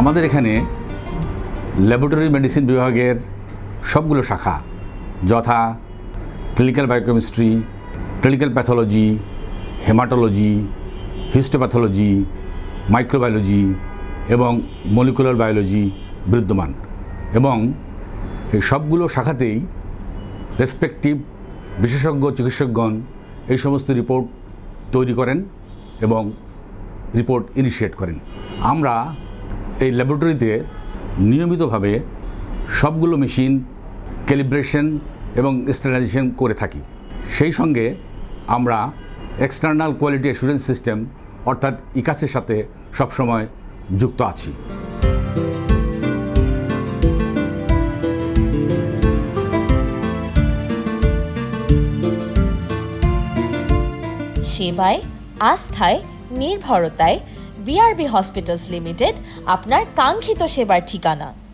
আমাদের এখানে laboratory medicine বিভাগের সবগুলো শাখা, যথা clinical biochemistry clinical pathology haematology histopathology microbiology এবং মলিকুলার বায়োলজি বিদ্যমান এবং এই সবগুলো শাখাতেই রেসপেক্টিভ বিশেষজ্ঞ, চিকিৎসকগণ এই সমস্ত রিপোর্ট তৈরি করেন এবং রিপোর্ট ইনিশিয়েট করেন। আমরা এই ল্যাবরেটরিতে নিয়মিতভাবে সবগুলো মেশিন ক্যালিব্রেশন এবং স্ট্যান্ডার্ডাইজেশন করে থাকি। সেই সঙ্গে আমরা এক্সটার্নাল কোয়ালিটি অ্যাসুরেন্স সিস্টেম অর্থাৎ ইকাসের সাথে সবসময় যুক্ত আছি। সেবায়, আস্থায়, নির্ভরতায় বিআরবি হসপিটালস লিমিটেড আপনার কাঙ্ক্ষিত সেবার ঠিকানা।